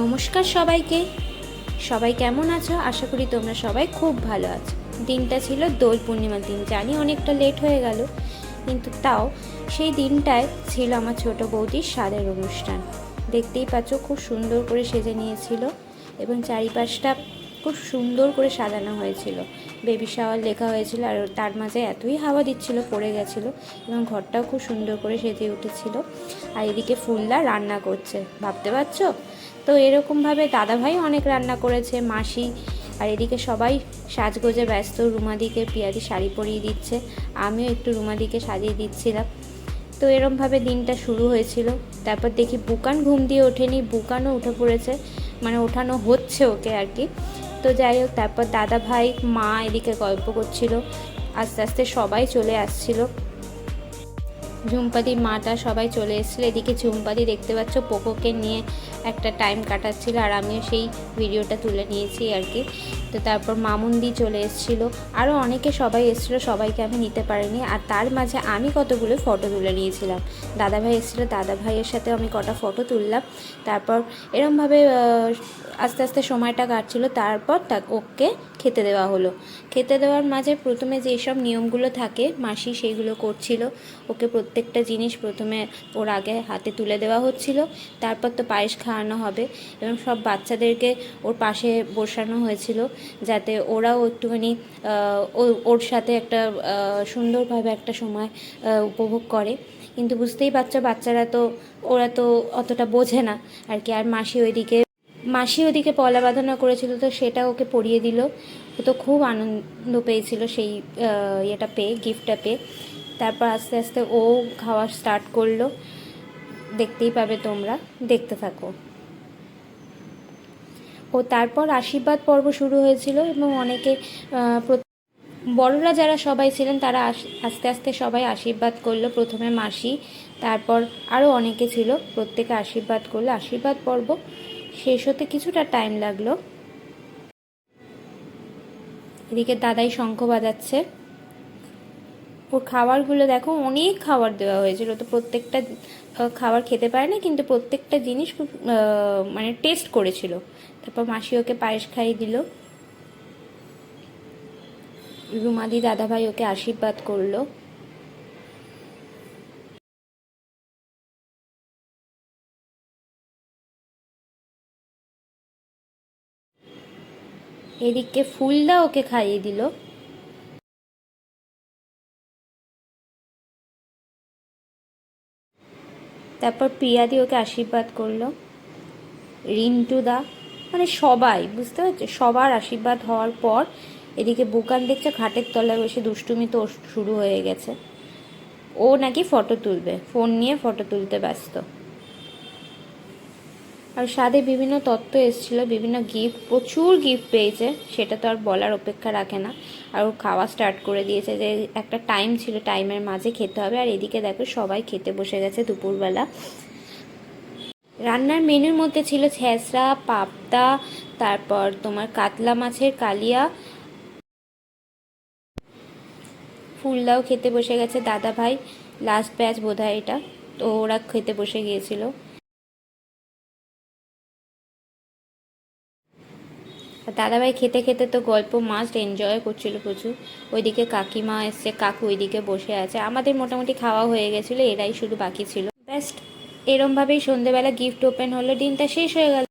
নমস্কার সবাইকে। সবাই কেমন আছো? আশা করি তোমরা সবাই খুব ভালো আছো। দিনটা ছিল দোল পূর্ণিমার দিন, জানি অনেকটা লেট হয়ে গেল, কিন্তু তাও সেই দিনটায় ছিল আমার ছোট বৌদির স্বাদের অনুষ্ঠান। দেখতেই পাচ্ছ খুব সুন্দর করে সেজে নিয়েছিল এবং চারিপাশটা খুব সুন্দর করে সাজানো হয়েছিল। বেবি শাওয়ার লেখা হয়েছিল আর তার মাঝে এতই হাওয়া দিচ্ছিল, পড়ে গেছিল এবং ঘরটাও খুব সুন্দর করে সেজে উঠেছিল। আর এদিকে ফুলদা রান্না করছে। ভাবতে পারছ? তো এরকমভাবে দাদাভাই অনেক রান্না করেছে, মাসি আর এদিকে সবাই সাজগোজে ব্যস্ত। রুমাদিকে পিয়াদি শাড়ি পরিয়ে দিচ্ছে, আমিও একটু রুমাদিকে সাজিয়ে দিচ্ছিলাম। তো এরমভাবে দিনটা শুরু হয়েছিল। তারপর দেখি বুকান ঘুম দিয়ে ওঠেনি, বুকানও উঠে পড়েছে মানে ওঠানো হচ্ছে ওকে আর কি। তো যাই হোক, তারপর দাদা ভাই মা এদিকে গল্প করছিল, আস্তে আস্তে সবাই চলে আসছিল। ঝুমপাদির মাটা সবাই চলে এসেছিল। এদিকে ঝুমপাদি দেখতে পাচ্ছ পোকোকে নিয়ে একটা টাইম কাটাচ্ছিল আর আমিও সেই ভিডিওটা তুলে নিয়েছি আর কি। তো তারপর মামুন্দি চলে এসেছিল। আরও অনেকে সবাই এসেছিল, সবাইকে আমি নিতে পারিনি। আর তার মাঝে আমি কতগুলো ফটো তুলে নিয়েছিলাম। দাদাভাই এসেছিল, দাদাভাইয়ের সাথে আমি কটা ফটো তুললাম। তারপর এরমভাবে আস্তে আস্তে সময়টা কাটছিল, তারপর তা ওকে খেতে দেওয়া হলো। খেতে দেওয়ার মাঝে প্রথমে যেসব নিয়মগুলো থাকে, মাসি সেইগুলো করছিল। ওকে প্রত্যেকটা জিনিস প্রথমে ওর আগে হাতে তুলে দেওয়া হচ্ছিল, তারপর তো পায়েস খাওয়ানো হবে এবং সব বাচ্চাদেরকে ওর পাশে বসানো হয়েছিল যাতে ওরাও একটুখানি ওর সাথে একটা সুন্দরভাবে একটা সময় উপভোগ করে। কিন্তু বুঝতেই পারছ, বাচ্চারা তো, ওরা তো অতটা বোঝে না। আর কি, আর মাসি ওইদিকে মাসি ওদিকে পলা বাঁধানো করেছিল তো সেটা ওকে পরিয়ে দিল। ও তো খুব আনন্দ পেয়েছিল সেই ইয়েটা পেয়ে, গিফটটা পেয়ে। তারপর আস্তে আস্তে ও খাওয়া স্টার্ট করল। দেখতেই পাবে তোমরা, দেখতে থাকো। ও তারপর আশীর্বাদ পর্ব শুরু হয়েছিল এবং অনেকে বড়রা যারা সবাই ছিলেন তারা আস্তে আস্তে সবাই আশীর্বাদ করল। প্রথমে মাসি, তারপর আরও অনেকে ছিল, প্রত্যেকে আশীর্বাদ করল। আশীর্বাদ পর্ব শেষ হতে কিছুটা টাইম লাগল। এদিকে দাদাই শঙ্খ বাজাচ্ছে। ওর খাবারগুলো দেখো, অনেক খাবার দেওয়া হয়েছিল। তো প্রত্যেকটা খাবার খেতে পারে না, কিন্তু প্রত্যেকটা জিনিস খুব মানে টেস্ট করেছিল। তারপর মাসি ওকে পায়েস খাইয়ে দিল। রুমাদি দাদাভাই ওকে আশীর্বাদ করল। এদিকে ফুলদা ওকে খাইয়ে দিল। তারপর প্রিয়াদি ওকে আশীর্বাদ করল। রিন্টু দা মানে সবাই, বুঝতে পারছ? সবার আশীর্বাদ হওয়ার পর এদিকে বুকান দেখছে খাটের তলায় বসে দুষ্টুমি তো শুরু হয়ে গেছে। ও নাকি ফটো তুলবে ফোন নিয়ে ফটো তুলতে ব্যস্ত। আর সাথে বিভিন্ন তত্ত্ব এসেছিল, বিভিন্ন গিফট প্রচুর গিফট পেয়েছে, সেটা তো আর বলার অপেক্ষা রাখে না। আর ও খাওয়া স্টার্ট করে দিয়েছে যে একটা টাইম ছিল টাইমের মাঝে খেতে হবে। আর এদিকে দেখো সবাই খেতে বসে গেছে দুপুরবেলা। রান্নার মেনুর মধ্যে ছিল ছ্যাঁচড়া পাবদা, তারপর তোমার কাতলা মাছের কালিয়া। ফুলদাও খেতে বসে গেছে দাদা ভাই লাস্ট ব্যাচ বোধ হয় এটা। তো ওরা খেতে বসে গিয়েছিল। দাদাভাই খেতে খেতে তো গল্প মাস্ট এনজয় করছিল প্রচুর। ওইদিকে কাকিমা এসছে, কাকু ওইদিকে বসে আছে। আমাদের মোটামুটি খাওয়া হয়ে গেছিল, এরাই শুধু বাকি ছিল। ব্যাস্ট এরমভাবেই সন্ধেবেলা গিফট ওপেন হলো, দিনটা শেষ হয়ে গেল।